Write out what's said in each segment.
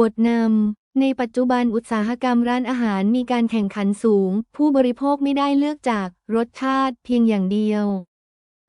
บทนำ ในปัจจุบันอุตสาหกรรมร้านอาหารมีการแข่งขันสูง ผู้บริโภคไม่ได้เลือกจากรสชาติเพียงอย่างเดียว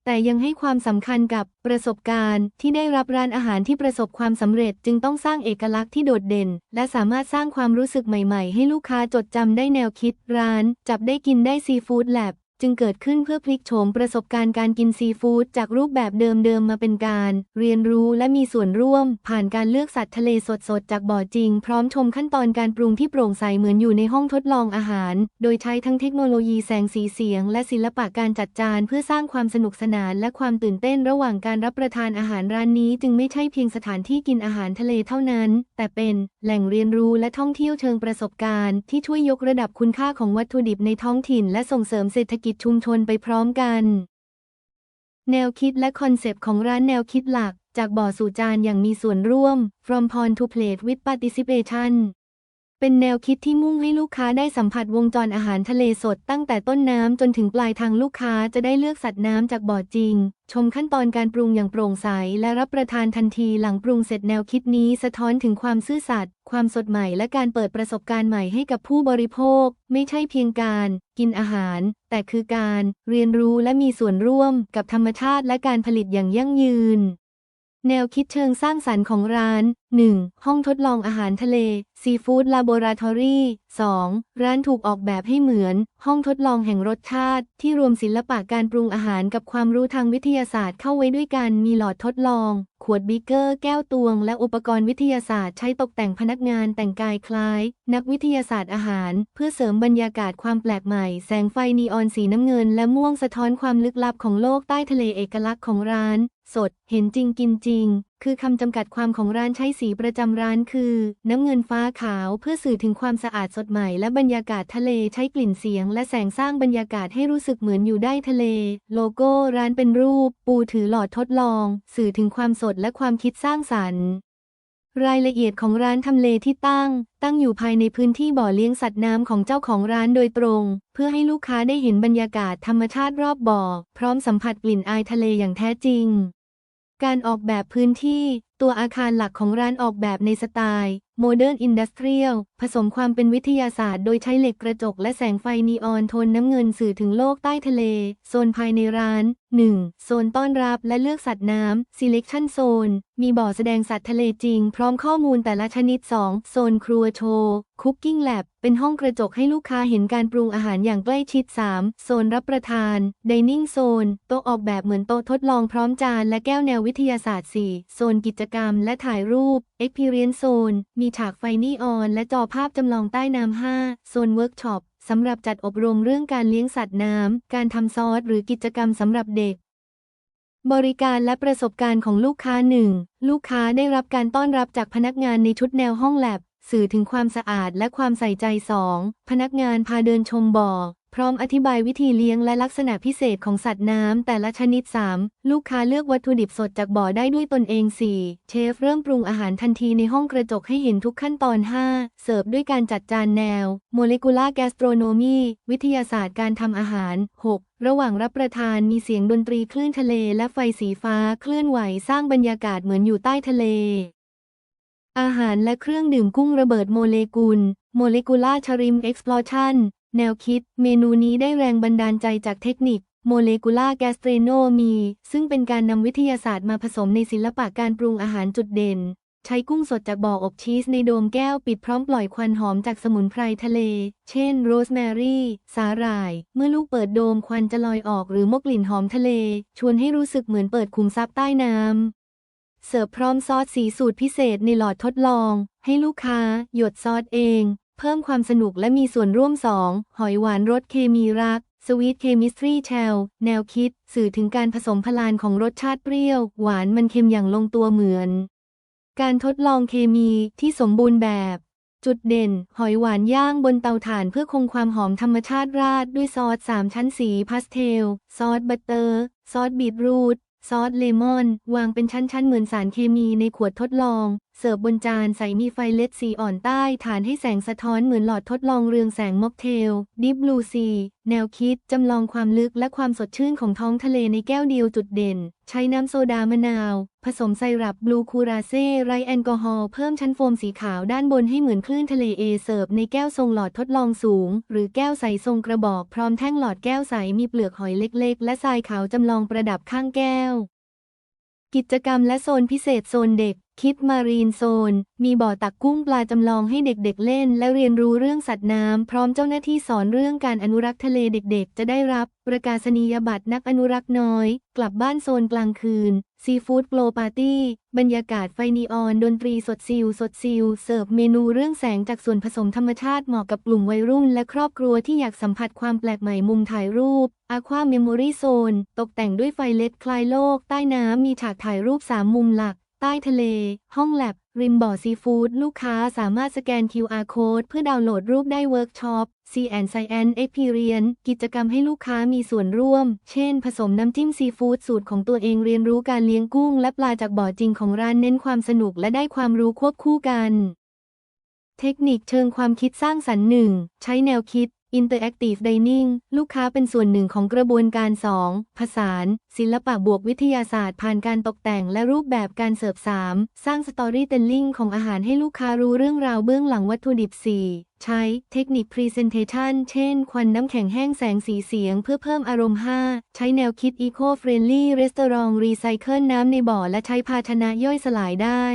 แต่ยังให้ความสำคัญกับประสบการณ์ที่ได้รับร้านอาหารที่ประสบความสำเร็จจึงต้องสร้างเอกลักษณ์ที่โดดเด่น และสามารถสร้างความรู้สึกใหม่ ๆ ให้ลูกค้าจดจำได้แนวคิดร้าน จับได้กินได้ซีฟู้ดแลบ จึงเกิดขึ้นเพื่อพลิกโฉมประสบการณ์การกินซีฟู้ดจากรูปแบบเดิมๆมาเป็นการ เรียนรู้และมีส่วนร่วม ผ่านการเลือกสัตว์ทะเลสดๆ จากบ่อจริง พร้อมชมขั้นตอนการปรุงที่โปร่งใสเหมือนอยู่ในห้องทดลองอาหาร โดยใช้ทั้งเทคโนโลยีแสงสีเสียง และศิลปะการจัดจานเพื่อสร้างความสนุกสนานและความตื่นเต้นระหว่างการรับประทานอาหารร้านนี้ จึงไม่ใช่เพียงสถานที่กินอาหารทะเลเท่านั้น แต่เป็นแหล่งเรียนรู้และท่องเที่ยวเชิงประสบการณ์ ที่ช่วยยกระดับคุณค่าของวัตถุดิบในท้องถิ่น และส่งเสริมเศรษฐกิจชุมชนไปพร้อมกัน แนวคิดและคอนเซปต์ของร้านแนวคิดหลัก จากบ่อสู่จานอย่างมีส่วนร่วม from pond to plate with participation เป็นแนวคิดที่มุ่งให้ลูกค้าได้สัมผัสวงจรอาหารทะเลสดตั้งแต่ต้นน้ำจนถึงปลายทางลูกค้าจะได้เลือกสัตว์น้ำจากบ่อจริง ชมขั้นตอนการปรุงอย่างโปร่งใส และรับประทานทันทีหลังปรุงเสร็จแนวคิดนี้สะท้อนถึงความซื่อสัตย์ ความสดใหม่และการเปิดประสบการณ์ใหม่ให้กับผู้บริโภค ไม่ใช่เพียงการ กินอาหาร แต่คือการ เรียนรู้และมีส่วนร่วมกับธรรมชาติและการผลิตอย่างยั่งยืน แนวคิดเชิงสร้างสรรค์ของร้าน 1. ห้องทดลองอาหารทะเล ซีฟู้ดลาโบราทอรี่ 2. ร้านถูกออกแบบให้เหมือน ห้องทดลองแห่งรสชาติ ที่รวมศิลปะการปรุงอาหารกับความรู้ทางวิทยาศาสตร์เข้าไว้ด้วยกัน มีหลอดทดลอง ขวดบิกเกอร์ แก้วตวง และอุปกรณ์วิทยาศาสตร์ใช้ตกแต่งพนักงานแต่งกายคล้าย นักวิทยาศาสตร์อาหาร เพื่อเสริมบรรยากาศความแปลกใหม่ แสงไฟนีออนสีน้ำเงิน และม่วงสะท้อนความลึกลับของโลกใต้ทะเลเอกลักษณ์ของร้าน สด เห็นจริงกินจริง คือคำจำกัดความของร้านใช้สีประจำร้านคือ น้ำเงินฟ้าขาวเพื่อสื่อถึงความสะอาดสดใหม่และบรรยากาศทะเลใช้กลิ่นเสียง และแสงสร้างบรรยากาศให้รู้สึกเหมือนอยู่ได้ทะเล โลโก้ร้านเป็นรูป ปูถือหลอดทดลอง สื่อถึงความสดและความคิดสร้างสรรค์รายละเอียดของร้านทำเลที่ตั้ง ตั้งอยู่ภายในพื้นที่บ่อเลี้ยงสัตว์น้ำของเจ้าของร้านโดยตรง เพื่อให้ลูกค้าได้เห็นบรรยากาศธรรมชาติรอบบ่อ พร้อมสัมผัสกลิ่นอายทะเลอย่างแท้จริง การออกแบบพื้นที่ ตัวอาคารหลักของร้านออกแบบในสไตล์ โมเดิร์นอินดัสเทรียลผสมความเป็นวิทยาศาสตร์โดยใช้เหล็กกระจกและแสงไฟนีออนโทนน้ำเงินสื่อถึงโลกใต้ทะเล โซนภายในร้าน 1. โซนต้อนรับและเลือกสัตว์น้ำ Selection Zone มีบ่อแสดงสัตว์ทะเลจริง พร้อมข้อมูลแต่ละชนิด 2. โซนครัวโชว์คุกกิ้งแลบเป็นห้องกระจกให้ลูกค้าเห็นการปรุงอาหารอย่างใกล้ชิด 3. โซนรับประทาน Dining Zone โต๊ะออกแบบเหมือนโต๊ะทดลองพร้อมจานและแก้วแนววิทยาศาสตร์ 4. โซนกิจกรรมและถ่ายรูป Experience Zone มีีฉากไฟนีออน และจอภาพจำลองใต้น้ำ 5. โซนเวิร์กช็อปสำหรับจัดอบรมเรื่องการเลี้ยงสัตว์น้ำ การทำซอส หรือกิจกรรมสำหรับเด็ก บริการและประสบการณ์ของลูกค้าหนึ่ง ลูกค้าได้รับการต้อนรับจากพนักงานในชุดแนวห้องแลบ สื่อถึงความสะอาดและความใส่ใจ 2. พนักงานพาเดินชมบ่อ พร้อมอธิบายวิธีเลี้ยงและลักษณะพิเศษของสัตว์น้ำแต่ละชนิด 3. ลูกค้าเลือกวัตถุดิบสดจากบ่อได้ด้วยตนเอง 4. เชฟเริ่มปรุงอาหารทันทีในห้องกระจกให้เห็นทุกขั้นตอน 5. เสิร์ฟด้วยการจัดจานแนว โมเลกุลาร์แกสโตรโนมีวิทยาศาสตร์การทำอาหาร 6. ระหว่างรับประทานมีเสียงดนตรีคลื่นทะเลและไฟสีฟ้าเคลื่อนไหวสร้างบรรยากาศเหมือนอยู่ใต้ทะเล อาหารและเครื่องดื่มกุ้งระเบิดโมเลกุล โมเลกุลาชริมเอ็กซ์พลอชันแนวคิด เมนูนี้ได้แรงบันดาลใจจากเทคนิคโมเลกุล่าแกสเตรโนมี ซึ่งเป็นการนำวิทยาศาสตร์มาผสมในศิลปะการปรุงอาหารจุดเด่น ใช้กุ้งสดจากบ่ออบชีสในโดมแก้วปิดพร้อมปล่อยควันหอมจากสมุนไพรทะเล เช่น โรสแมรี่ สาหร่าย เมื่อลูกเปิดโดมควันจะลอยออกหรือมกกลิ่นหอมทะเล ชวนให้รู้สึกเหมือนเปิดคุมทรัพย์ใต้น้ำ เสิร์ฟพร้อมซอสสีสูตรพิเศษในหลอดทดลอง ให้ลูกค้า หยดซอสเอง เพิ่มความสนุกและมีส่วนร่วม 2. หอยหวานรสเคมีรัก Sweet Chemistry Shell แนวคิด สื่อถึงการผสมพลานของรสชาติเปรี้ยว หวานมันเค็มอย่างลงตัวเหมือน การทดลองเคมีที่สมบูรณ์แบบ จุดเด่น หอยหวานย่างบนเตาถ่านเพื่อคงความหอมธรรมชาติราดด้วยซอส 3 ชั้นสีพาสเทล ซอสบัตเตอร์ ซอสบีทรูท ซอสเลมอน วางเป็นชั้นๆ เหมือนสารเคมีในขวดทดลองเสิร์ฟบนจานใส่มีไฟเลดสีอ่อนใต้ฐานให้แสงสะท้อนเหมือนหลอดทดลองเรืองแสงม็อกเทล ดิฟบลูซี แนวคิด จำลองความลึกและความสดชื่นของท้องทะเลในแก้วเดียวจุดเด่น ใช้น้ำโซดามะนาว ผสมไซรัปบลูคูราเซ่ไรแอลกอฮอล์เพิ่มชั้นโฟมสีขาวด้านบนให้เหมือนคลื่นทะเลเอเสิร์ฟในแก้วทรงหลอดทดลองสูง หรือแก้วใสทรงกระบอกพร้อมแท่งหลอดแก้วใสมีเปลือกหอยเล็ก ๆ และทรายขาวจำลองประดับข้างแก้วกิจกรรมและโซนพิเศษโซนเด็ก คิดมารีนโซน มีบ่อตักกุ้งปลาจำลองให้เด็กๆเล่น และเรียนรู้เรื่องสัตว์น้ำ พร้อมเจ้าหน้าที่สอนเรื่องการอนุรักษ์ทะเลเด็กๆ จะได้รับ ประกาศนียบัตรนักอนุรักษ์น้อย กลับบ้านโซนกลางคืน ซีฟู้ดโปรปาร์ตี้ บรรยากาศไฟนีออน ดนตรีสดซิลสดซิล เสิร์ฟเมนูเรื่องแสงจากส่วนผสมธรรมชาติเหมาะกับกลุ่มวัยรุ่น และครอบครัวที่อยากสัมผัสความแปลกใหม่มุมถ่ายรูปอาควาเมมโมรี่โซน ตกแต่งด้วยไฟเลดคลายโลก ใต้น้ำมีฉากถ่ายรูป 3 มุมหลัก ใต้ทะเล ห้องแลบ ริมบ่อซีฟู้ด ลูกค้าสามารถสแกน QR code เพื่อดาวน์โหลดรูปได้เวิร์กช็อป C and Science Experience กิจกรรมให้ลูกค้ามีส่วนร่วม เช่น ผสมน้ำจิ้มซีฟู้ดสูตรของตัวเองเรียนรู้การเลี้ยงกุ้ง และปลาจากบ่อจริงของร้านเน้นความสนุกและได้ความรู้ควบคู่กัน เทคนิคเชิงความคิดสร้างสรรค์หนึ่งใช้แนวคิด Interactive Dining ลูกค้าเป็นส่วนหนึ่งของกระบวนการ 2. ผสาน ศิลปะบวกวิทยาศาสตร์ผ่านการตกแต่งและรูปแบบการเสิร์ฟ 3. สร้าง Storytelling ของอาหารให้ลูกค้ารู้เรื่องราวเบื้องหลังวัตถุดิบ 4. ใช้เทคนิค Presentation เช่น ควันน้ำแข็งแห้งแสงสีเสียงเพื่อเพิ่มอารมณ์ 5. ใช้แนวคิด Eco Friendly Restaurant Recycle น้ำในบ่อและใช้ภาชนะย่อยสลายได้